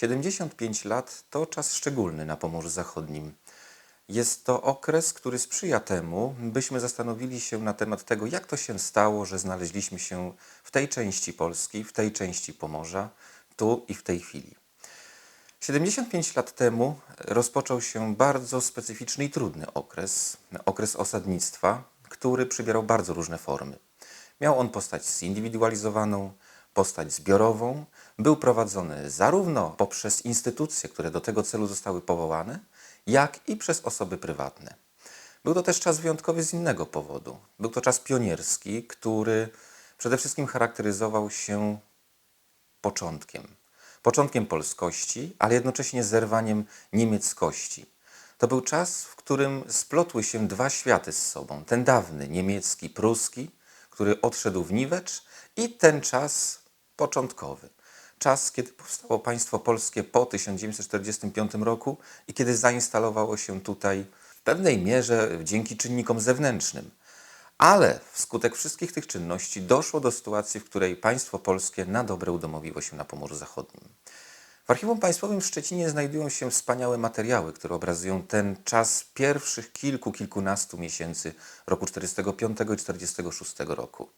75 lat to czas szczególny na Pomorzu Zachodnim. Jest to okres, który sprzyja temu, byśmy zastanowili się na temat tego, jak to się stało, że znaleźliśmy się w tej części Polski, w tej części Pomorza, tu i w tej chwili. 75 lat temu rozpoczął się bardzo specyficzny i trudny okres, okres osadnictwa, który przybierał bardzo różne formy. Miał on postać zindywidualizowaną, postać zbiorową, był prowadzony zarówno poprzez instytucje, które do tego celu zostały powołane, jak i przez osoby prywatne. Był to też czas wyjątkowy z innego powodu. Był to czas pionierski, który przede wszystkim charakteryzował się początkiem. Początkiem polskości, ale jednocześnie zerwaniem niemieckości. To był czas, w którym splotły się dwa światy z sobą. Ten dawny, niemiecki, pruski, który odszedł w niwecz i ten czas początkowy. Czas, kiedy powstało państwo polskie po 1945 roku i kiedy zainstalowało się tutaj w pewnej mierze dzięki czynnikom zewnętrznym. Ale wskutek wszystkich tych czynności doszło do sytuacji, w której państwo polskie na dobre udomowiło się na Pomorzu Zachodnim. W Archiwum Państwowym w Szczecinie znajdują się wspaniałe materiały, które obrazują ten czas pierwszych kilku, kilkunastu miesięcy roku 45 i 46 roku.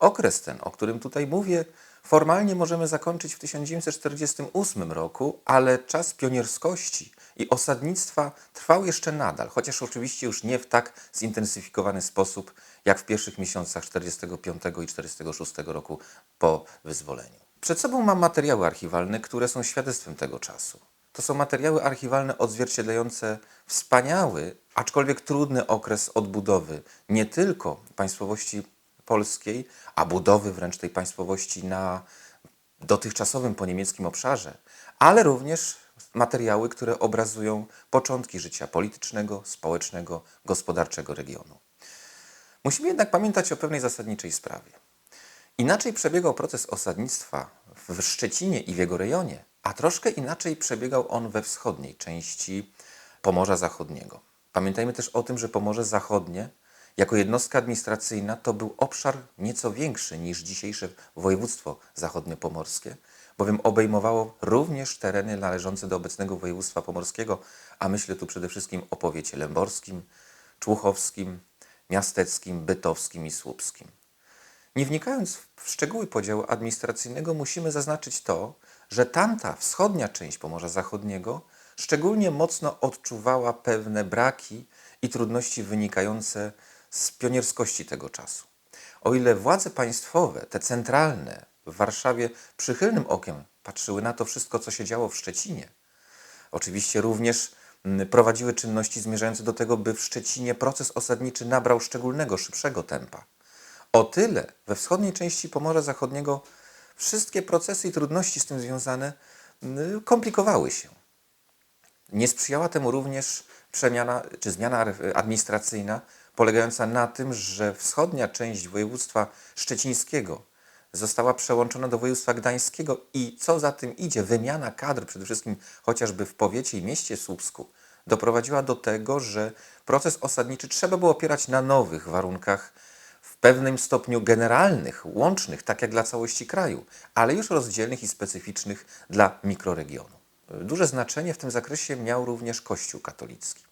Okres ten, o którym tutaj mówię, formalnie możemy zakończyć w 1948 roku, ale czas pionierskości i osadnictwa trwał jeszcze nadal, chociaż oczywiście już nie w tak zintensyfikowany sposób, jak w pierwszych miesiącach 45 i 46 roku po wyzwoleniu. Przed sobą mam materiały archiwalne, które są świadectwem tego czasu. To są materiały archiwalne odzwierciedlające wspaniały, aczkolwiek trudny okres odbudowy nie tylko państwowości polskiej, a budowy wręcz tej państwowości na dotychczasowym po niemieckim obszarze, ale również materiały, które obrazują początki życia politycznego, społecznego, gospodarczego regionu. Musimy jednak pamiętać o pewnej zasadniczej sprawie. Inaczej przebiegał proces osadnictwa w Szczecinie i w jego rejonie, a troszkę inaczej przebiegał on we wschodniej części Pomorza Zachodniego. Pamiętajmy też o tym, że Pomorze Zachodnie jako jednostka administracyjna to był obszar nieco większy niż dzisiejsze województwo zachodniopomorskie, bowiem obejmowało również tereny należące do obecnego województwa pomorskiego, a myślę tu przede wszystkim o powiecie lęborskim, człuchowskim, miasteckim, bytowskim i słupskim. Nie wnikając w szczegóły podziału administracyjnego, musimy zaznaczyć to, że tamta wschodnia część Pomorza Zachodniego szczególnie mocno odczuwała pewne braki i trudności wynikające z pionierskości tego czasu. O ile władze państwowe, te centralne w Warszawie przychylnym okiem patrzyły na to wszystko, co się działo w Szczecinie, oczywiście również mm, prowadziły czynności zmierzające do tego, by w Szczecinie proces osadniczy nabrał szczególnego, szybszego tempa. O tyle we wschodniej części Pomorza Zachodniego wszystkie procesy i trudności z tym związane mm, komplikowały się. Nie sprzyjała temu również przemiana czy zmiana administracyjna polegająca na tym, że wschodnia część województwa szczecińskiego została przełączona do województwa gdańskiego i co za tym idzie, wymiana kadr przede wszystkim chociażby w powiecie i mieście Słupsku doprowadziła do tego, że proces osadniczy trzeba było opierać na nowych warunkach w pewnym stopniu generalnych, łącznych, tak jak dla całości kraju, ale już rozdzielnych i specyficznych dla mikroregionu. Duże znaczenie w tym zakresie miał również Kościół katolicki.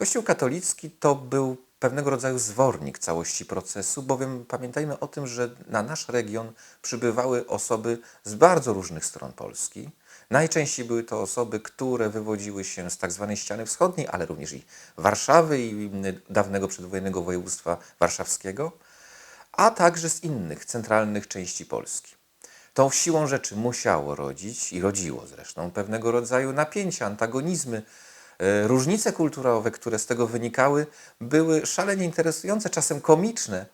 Kościół katolicki to był pewnego rodzaju zwornik całości procesu, bowiem pamiętajmy o tym, że na nasz region przybywały osoby z bardzo różnych stron Polski. Najczęściej były to osoby, które wywodziły się z tak zwanej ściany wschodniej, ale również i Warszawy i dawnego przedwojennego województwa warszawskiego, a także z innych centralnych części Polski. Tą siłą rzeczy musiało rodzić i rodziło zresztą pewnego rodzaju napięcia, antagonizmy, różnice kulturowe, które z tego wynikały, były szalenie interesujące, czasem komiczne,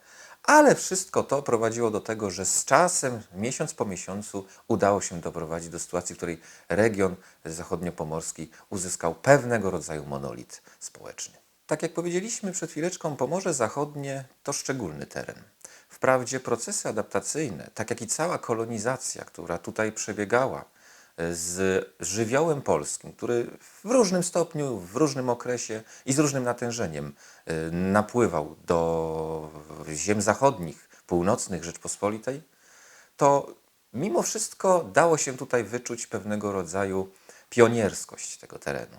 ale wszystko to prowadziło do tego, że z czasem, miesiąc po miesiącu, udało się doprowadzić do sytuacji, w której region zachodniopomorski uzyskał pewnego rodzaju monolit społeczny. Tak jak powiedzieliśmy przed chwileczką, Pomorze Zachodnie to szczególny teren. Wprawdzie procesy adaptacyjne, tak jak i cała kolonizacja, która tutaj przebiegała, z żywiołem polskim, który w różnym stopniu, w różnym okresie i z różnym natężeniem y, napływał do ziem zachodnich, północnych Rzeczpospolitej, to mimo wszystko dało się tutaj wyczuć pewnego rodzaju pionierskość tego terenu.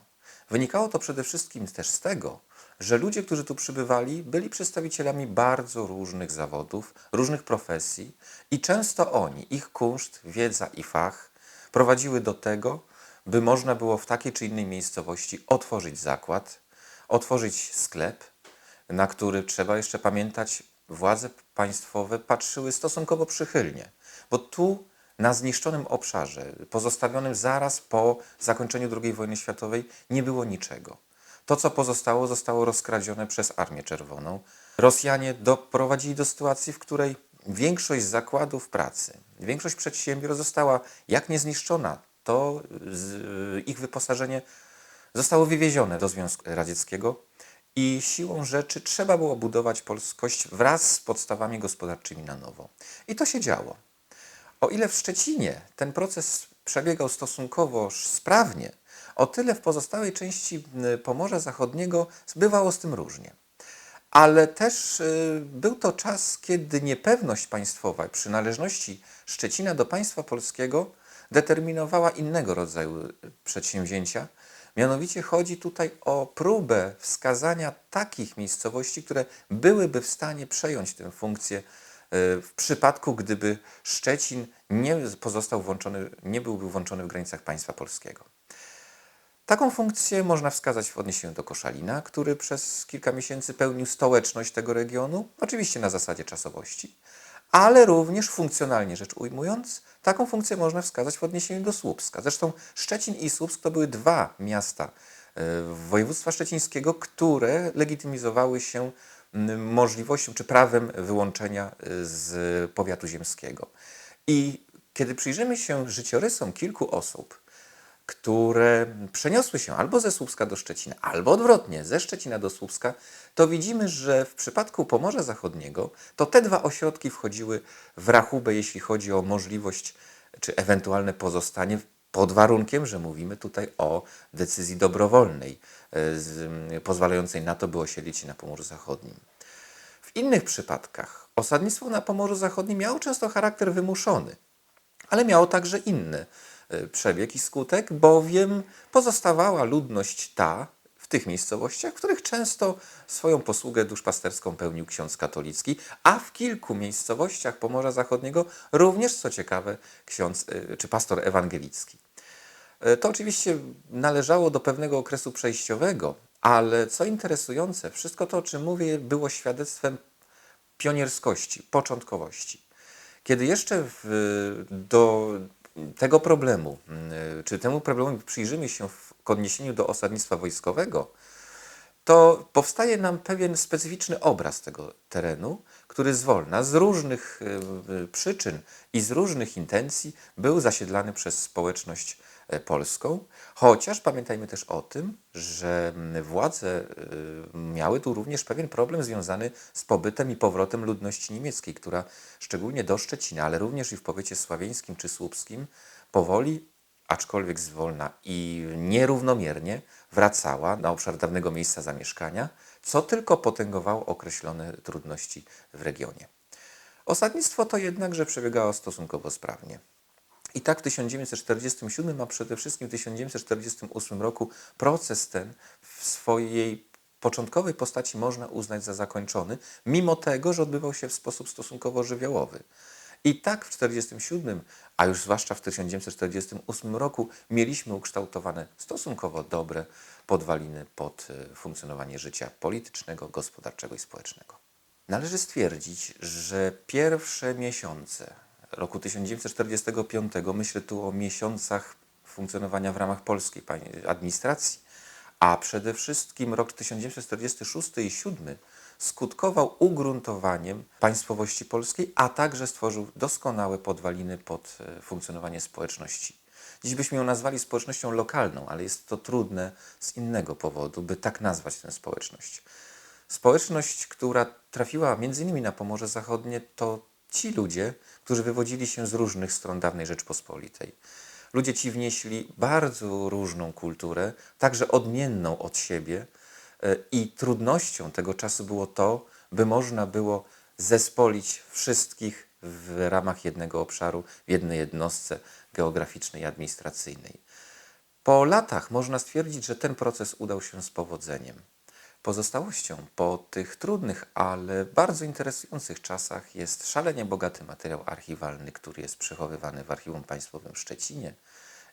Wynikało to przede wszystkim też z tego, że ludzie, którzy tu przybywali, byli przedstawicielami bardzo różnych zawodów, różnych profesji i często oni, ich kunszt, wiedza i fach prowadziły do tego, by można było w takiej czy innej miejscowości otworzyć zakład, otworzyć sklep, na który trzeba jeszcze pamiętać, władze państwowe patrzyły stosunkowo przychylnie, bo tu na zniszczonym obszarze, pozostawionym zaraz po zakończeniu II wojny światowej, nie było niczego. To, co pozostało, zostało rozkradzione przez Armię Czerwoną. Rosjanie doprowadzili do sytuacji, w której większość zakładów pracy, większość przedsiębiorstw została jak nie zniszczona, to ich wyposażenie zostało wywiezione do Związku Radzieckiego i siłą rzeczy trzeba było budować polskość wraz z podstawami gospodarczymi na nowo. I to się działo. O ile w Szczecinie ten proces przebiegał stosunkowo sprawnie, o tyle w pozostałej części y, Pomorza Zachodniego bywało z tym różnie. Ale też y, był to czas, kiedy niepewność państwowa przynależności Szczecina do państwa polskiego determinowała innego rodzaju y, przedsięwzięcia. Mianowicie chodzi tutaj o próbę wskazania takich miejscowości, które byłyby w stanie przejąć tę funkcję w przypadku, gdyby Szczecin nie pozostał włączony, nie byłby włączony w granicach państwa polskiego. Taką funkcję można wskazać w odniesieniu do Koszalina, który przez kilka miesięcy pełnił stołeczność tego regionu, oczywiście na zasadzie czasowości, ale również funkcjonalnie rzecz ujmując, taką funkcję można wskazać w odniesieniu do Słupska. Zresztą Szczecin i Słupsk to były dwa miasta e, województwa szczecińskiego, które legitymizowały się możliwością czy prawem wyłączenia e, z powiatu ziemskiego. I kiedy przyjrzymy się życiorysom kilku osób, które przeniosły się albo ze Słupska do Szczecina, albo odwrotnie, ze Szczecina do Słupska, to widzimy, że w przypadku Pomorza Zachodniego to te dwa ośrodki wchodziły w rachubę, jeśli chodzi o możliwość czy ewentualne pozostanie, pod warunkiem, że mówimy tutaj o decyzji dobrowolnej, z, pozwalającej na to, by osiedlić się na Pomorzu Zachodnim. W innych przypadkach osadnictwo na Pomorzu Zachodnim miało często charakter wymuszony, ale miało także inny przebieg i skutek, bowiem pozostawała ludność ta w tych miejscowościach, w których często swoją posługę duszpasterską pełnił ksiądz katolicki, a w kilku miejscowościach Pomorza Zachodniego również, co ciekawe, ksiądz y, czy pastor ewangelicki. Y, to oczywiście należało do pewnego okresu przejściowego, ale co interesujące, wszystko to, o czym mówię, było świadectwem pionierskości, początkowości. Kiedy jeszcze w, do tego problemu, mm, czy temu problemowi przyjrzymy się w odniesieniu do osadnictwa wojskowego, to powstaje nam pewien specyficzny obraz tego terenu, który zwolna z różnych y, y, przyczyn i z różnych intencji był zasiedlany przez społeczność polską, chociaż pamiętajmy też o tym, że władze y, miały tu również pewien problem związany z pobytem i powrotem ludności niemieckiej, która szczególnie do Szczecina, ale również i w powiecie sławieńskim czy słupskim powoli aczkolwiek zwolna i nierównomiernie wracała na obszar dawnego miejsca zamieszkania, co tylko potęgowało określone trudności w regionie. Osadnictwo to jednakże przebiegało stosunkowo sprawnie. I tak w 1947, a przede wszystkim w 1948 roku proces ten w swojej początkowej postaci można uznać za zakończony, mimo tego, że odbywał się w sposób stosunkowo żywiołowy. I tak w 1947, a już zwłaszcza w 1948 roku, mieliśmy ukształtowane stosunkowo dobre podwaliny pod e, funkcjonowanie życia politycznego, gospodarczego i społecznego. Należy stwierdzić, że pierwsze miesiące roku 1945, myślę tu o miesiącach funkcjonowania w ramach polskiej administracji, a przede wszystkim rok 1946 i 1947 skutkował ugruntowaniem państwowości polskiej, a także stworzył doskonałe podwaliny pod e, funkcjonowanie społeczności. Dziś byśmy ją nazwali społecznością lokalną, ale jest to trudne z innego powodu, by tak nazwać tę społeczność. Społeczność, która trafiła między innymi na Pomorze Zachodnie, to ci ludzie, którzy wywodzili się z różnych stron dawnej Rzeczpospolitej. Ludzie ci wnieśli bardzo różną kulturę, także odmienną od siebie, E, I trudnością tego czasu było to, by można było zespolić wszystkich w ramach jednego obszaru, w jednej jednostce geograficznej i administracyjnej. Po latach można stwierdzić, że ten proces udał się z powodzeniem. Pozostałością po tych trudnych, ale bardzo interesujących czasach jest szalenie bogaty materiał archiwalny, który jest przechowywany w Archiwum Państwowym w Szczecinie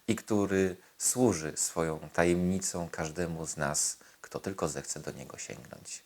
i który służy swoją tajemnicą każdemu z nas, kto tylko zechce do niego sięgnąć.